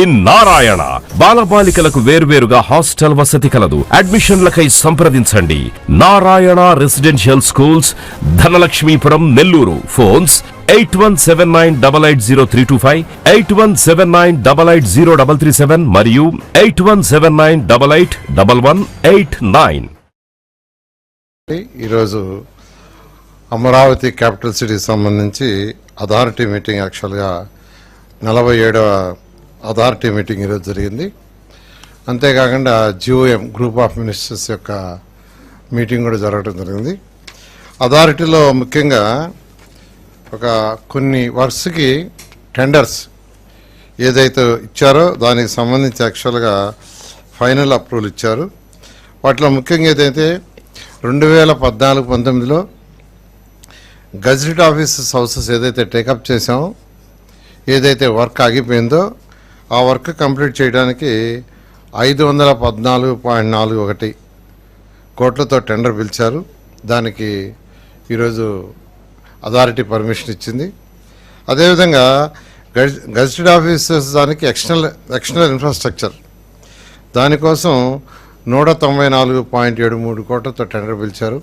నారాయణ. బాలబాలికలకు వేర్వేరుగా హాస్టల్ వసతి కలదు. అడ్మిషన్లకై సంప్రదించండి. Narayana residential schools Dhanalakshmipuram Nellore. Phones eight one seven nine double eight zero three two five eight one seven nine double eight zero double three seven మరియు eight one seven nine double eight double one eight nine. ఈరోజు Amaravati capital సిటీకి సంబంధించి authority meeting యాక్చువల్గా నలభై ఏడవ authority meeting ఈరోజు జరిగింది. అంతేకాకుండా జిఓఎం గ్రూప్ ఆఫ్ మినిస్టర్స్ యొక్క మీటింగ్ కూడా జరగడం జరిగింది. అథారిటీలో ముఖ్యంగా ఒక కొన్ని వర్క్స్కి టెండర్స్ ఏదైతే ఇచ్చారో దానికి సంబంధించి యాక్చువల్గా ఫైనల్ అప్రూవల్ ఇచ్చారు. వాటిలో ముఖ్యంగా ఏదైతే రెండు వేల పద్నాలుగు పంతొమ్మిదిలో గజెట్ ఆఫీసెస్ హౌసెస్ ఏదైతే టేకప్ చేసామో ఏదైతే వర్క్ ఆగిపోయిందో ఆ వర్క్ కంప్లీట్ చేయడానికి ఐదు వందల పద్నాలుగు పాయింట్ నాలుగు ఒకటి కోట్లతో టెండర్ పిలిచారు. దానికి ఈరోజు అథారిటీ పర్మిషన్ ఇచ్చింది. అదేవిధంగా గజ్ గజెటెడ్ ఆఫీసర్స్ దానికి ఎక్స్టర్నల్ ఎక్స్టర్నల్ ఇన్ఫ్రాస్ట్రక్చర్. దానికోసం నూట తొంభై నాలుగు పాయింట్ ఏడు మూడు కోట్లతో టెండర్ పిలిచారు.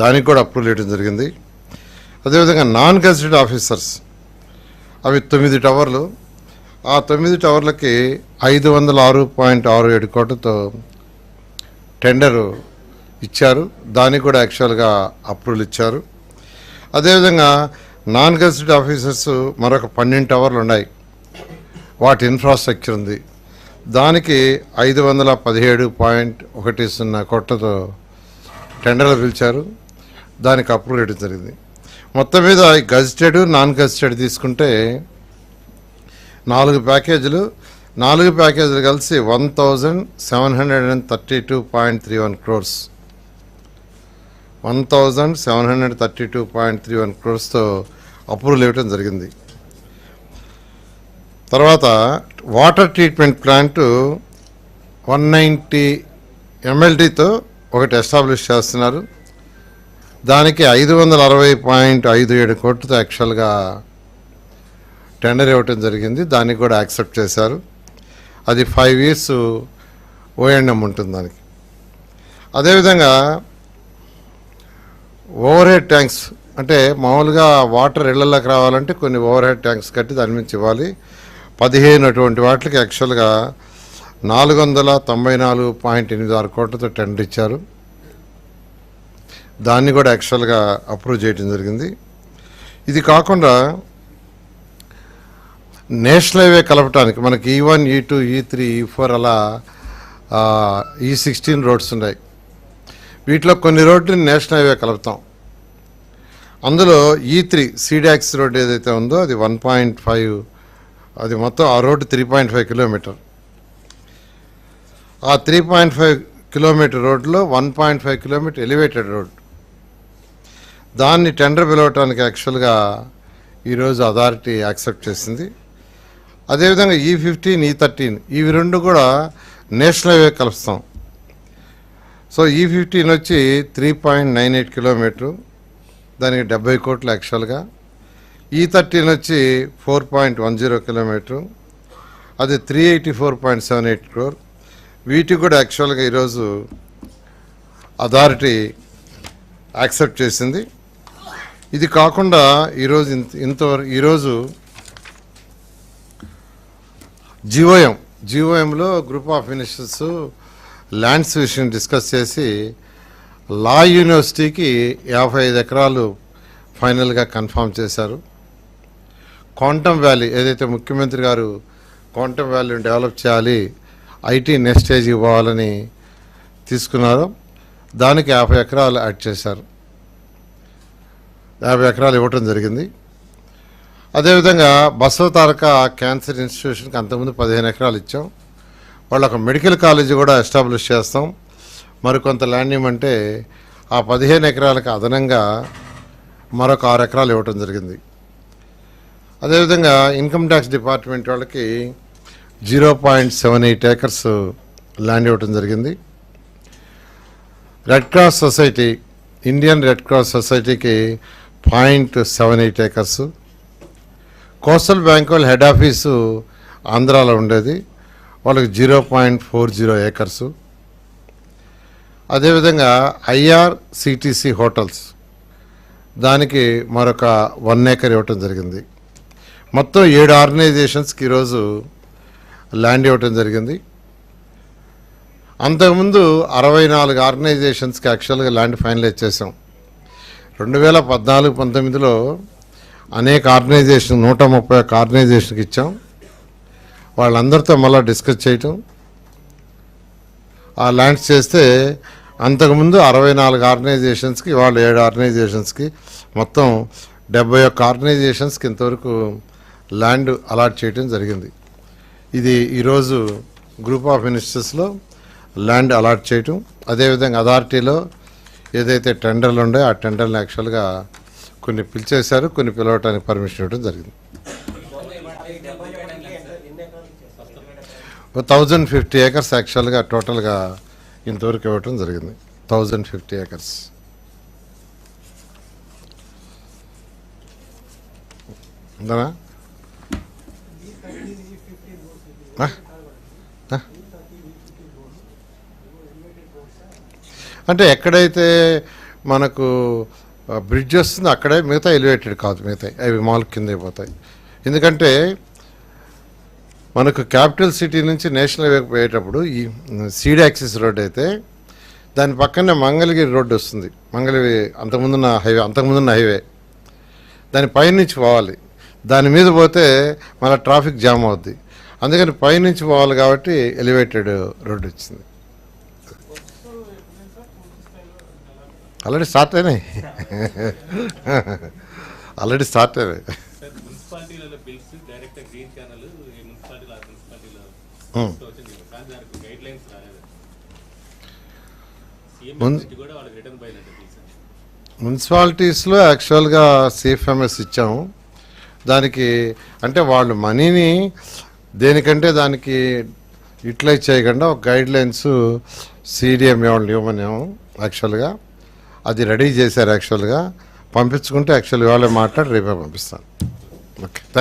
దానికి కూడా అప్రూవల్ ఇవ్వడం జరిగింది. అదేవిధంగా నాన్ గజెటెడ్ ఆఫీసర్స్ అవి తొమ్మిది టవర్లు ఆ తొమ్మిది టవర్లకి ఐదు వందల ఆరు పాయింట్ ఆరు ఏడు కోట్లతో టెండరు ఇచ్చారు. దానికి కూడా యాక్చువల్గా అప్రూవల్ ఇచ్చారు. అదేవిధంగా నాన్ గజెటెడ్ ఆఫీసర్స్ మరొక పన్నెండు టవర్లు ఉన్నాయి. వాటి ఇన్ఫ్రాస్ట్రక్చర్ ఉంది. దానికి ఐదు వందల పదిహేడు పాయింట్ ఒకటి సున్నా కోట్లతో టెండర్లు పిలిచారు. దానికి అప్రూవల్ ఇవ్వడం జరిగింది. మొత్తం మీద ఈ గజిటెడ్ నాన్ గజిటెడ్ తీసుకుంటే నాలుగు ప్యాకేజీలు నాలుగు ప్యాకేజీలు కలిసి one thousand seven hundred and thirty two point three one crores. One thousand seven hundred thirty two point three one క్రోర్స్తో approval ఇవ్వడం జరిగింది. తర్వాత water treatment plant one ninety ఎంఎల్డీతో ఒకటి ఎస్టాబ్లిష్ చేస్తున్నారు. దానికి ఐదు వందల అరవై పాయింట్ ఐదు ఏడు కోట్లతో యాక్చువల్గా టెండర్ ఇవ్వటం జరిగింది. దానికి కూడా యాక్సెప్ట్ చేశారు. అది ఫైవ్ ఇయర్స్ ఓఎన్ఎం ఉంటుంది దానికి. అదేవిధంగా ఓవర్ హెడ్ ట్యాంక్స్ అంటే మామూలుగా వాటర్ ఇళ్ళలోకి రావాలంటే కొన్ని ఓవర్ హెడ్ ట్యాంక్స్ కట్టి దాని నుంచి ఇవ్వాలి. పదిహేను అటువంటి వాటికి యాక్చువల్గా నాలుగు వందల తొంభై నాలుగు పాయింట్ ఎనిమిది ఆరు కోట్లతో టెండర్ ఇచ్చారు. దాన్ని కూడా యాక్చువల్గా అప్రూవ్ చేయడం జరిగింది. ఇది కాకుండా నేషనల్ హైవే కలపటానికి మనకి ఈ వన్ ఈ టూ ఈ త్రీ ఈ ఫోర్ అలా ఈ సిక్స్టీన్ e రోడ్స్ ఉన్నాయి. వీటిలో కొన్ని రోడ్లు నేషనల్ హైవే కలుపుతాం. అందులో ఈ త్రీ సీడాక్స్ రోడ్ ఏదైతే ఉందో అది వన్ పాయింట్ ఫైవ్ అది మొత్తం ఆ road three point five kilometre. ఆ త్రీ పాయింట్ ఫైవ్ కిలోమీటర్ రోడ్లో one point five kilometre elevated road. దాన్ని టెండర్ పిలవటానికి యాక్చువల్గా ఈరోజు అథారిటీ యాక్సెప్ట్ చేసింది. అదేవిధంగా ఈ ఫిఫ్టీన్ ఈ థర్టీన్ ఇవి రెండు కూడా నేషనల్ హైవే కలుస్తాం. సో ఈ ఫిఫ్టీన్ వచ్చి three point nine eight kilometre దానికి డెబ్బై కోట్లు యాక్చువల్గా ఈ థర్టీన్ వచ్చి four point one zero kilometre అది three eighty four point seven eight crore వీటికి కూడా యాక్చువల్గా ఈరోజు అథారిటీ యాక్సెప్ట్ చేసింది. ఇది కాకుండా ఈరోజు ఇంత ఇంతవరకు ఈరోజు జిఓఎం జిఓఎంలో గ్రూప్ ఆఫ్ మినిస్టర్స్ ల్యాండ్స్ విషయం డిస్కస్ చేసి లా యూనివర్సిటీకి యాభై ఐదు ఎకరాలు ఫైనల్గా కన్ఫర్మ్ చేశారు. క్వాంటమ్ వ్యాలీ ఏదైతే ముఖ్యమంత్రి గారు క్వాంటమ్ వ్యాలీని డెవలప్ చేయాలి ఐటీ నెక్స్ట్ ఇవ్వాలని తీసుకున్నారో. దానికి యాభై ఎకరాలు యాడ్ చేశారు. యాభై ఎకరాలు ఇవ్వటం జరిగింది. అదేవిధంగా బసవ తారక క్యాన్సర్ ఇన్స్టిట్యూషన్కి అంతకుముందు పదిహేను ఎకరాలు ఇచ్చాం. వాళ్ళు ఒక మెడికల్ కాలేజీ కూడా ఎస్టాబ్లిష్ చేస్తాం. మరికొంత ల్యాండ్ ఇవ్వమంటే ఆ పదిహేను ఎకరాలకు అదనంగా మరొక ఆరు ఎకరాలు ఇవ్వటం జరిగింది. అదేవిధంగా ఇన్కమ్ ట్యాక్స్ డిపార్ట్మెంట్ వాళ్ళకి zero point seven eight acres land ఇవ్వటం జరిగింది. Red cross society Indian red cross సొసైటీకి point seven eight acres coastal bank వాళ్ళ హెడ్ ఆఫీసు ఆంధ్రాలో ఉండేది. వాళ్ళకి zero point four zero acres. అదేవిధంగా ఐఆర్సిటిసి హోటల్స్. దానికి మరొక వన్ ఏకర్ ఇవ్వటం జరిగింది. మొత్తం ఏడు ఆర్గనైజేషన్స్కి ఈరోజు ల్యాండ్ ఇవ్వటం జరిగింది. అంతకుముందు అరవై నాలుగు ఆర్గనైజేషన్స్కి యాక్చువల్గా ల్యాండ్ ఫైనలైజ్ చేసాం రెండు వేల పద్నాలుగు పంతొమ్మిదిలో అనేక ఆర్గనైజేషన్ నూట ముప్పై ఒక్క ఆర్గనైజేషన్కి ఇచ్చాం. వాళ్ళందరితో మళ్ళీ డిస్కస్ చేయటం. ఆ ల్యాండ్స్ చేస్తే అంతకుముందు అరవై నాలుగు ఆర్గనైజేషన్స్కి వాళ్ళు ఏడు ఆర్గనైజేషన్స్కి మొత్తం డెబ్బై ఒక్క ఆర్గనైజేషన్స్కి ఇంతవరకు ల్యాండ్ అలాట్ చేయటం జరిగింది. ఇది ఈరోజు గ్రూప్ ఆఫ్ మినిస్టర్స్లో ల్యాండ్ అలాట్ చేయటం. అదేవిధంగా అథారిటీలో ఏదైతే టెండర్లు ఉన్నాయో ఆ టెండర్లు యాక్చువల్గా కొన్ని పిలిచేశారు కొన్ని పిలవటానికి పర్మిషన్ ఇవ్వడం జరిగింది. థౌజండ్ ఫిఫ్టీ ఏకర్స్ యాక్చువల్గా టోటల్గా ఇంతవరకు ఇవ్వటం జరిగింది. థౌజండ్ ఫిఫ్టీ ఏకర్స్ ఉందనా అంటే ఎక్కడైతే మనకు బ్రిడ్జ్ వస్తుంది అక్కడే మిగతా ఎలివేటెడ్ కాదు మిగతా అవి మాల్ కింద పోతాయి. ఎందుకంటే మనకు క్యాపిటల్ సిటీ నుంచి నేషనల్ హైవేకి పోయేటప్పుడు ఈ సీడ్ యాక్సిస్ రోడ్ అయితే దాని పక్కనే మంగళగిరి రోడ్డు వస్తుంది. మంగళగిరి అంతకుముందున్న హైవే అంతకుముందున్న హైవే. దాని పైనుంచి పోవాలి. దాని మీద పోతే మళ్ళీ ట్రాఫిక్ జామ్ అవుద్ది. అందుకని పైనుంచి పోవాలి కాబట్టి ఎలివేటెడ్ రోడ్డు వచ్చింది ఆల్రెడీ స్టార్ట్ అయినాయి ఆల్రెడీ స్టార్ట్ అయినాయి సార్ మున్సిపాలిటీలలో బిల్స్ డైరెక్ట్ గ్రీన్ ఛానల్ ఈ మున్సిపాలిటీలో ఆ మున్సిపాలిటీలో Hmm. వచ్చింది కానీ దానికి గైడ్ లైన్స్ రాలేదు సీఎం మున్- నుంచి కూడా వాళ్ళకి రిటర్న్ బయలుదేరి బిల్స్ మున్సిపాలిటీస్లో యాక్చువల్గా సిఎఫ్ఎంఎస్ ఇచ్చాము. దానికి అంటే వాళ్ళు మనీని దేనికంటే దానికి యూటిలైజ్ చేయకుండా ఒక గైడ్ లైన్స్ సిడిఎం ఇవ్వండి ఇవ్వమనేమో యాక్చువల్గా అది రెడీ చేశారు యాక్చువల్గా. పంపించుకుంటే యాక్చువల్గా ఇవాళ మాట్లాడి రేపే పంపిస్తాను. Okay thank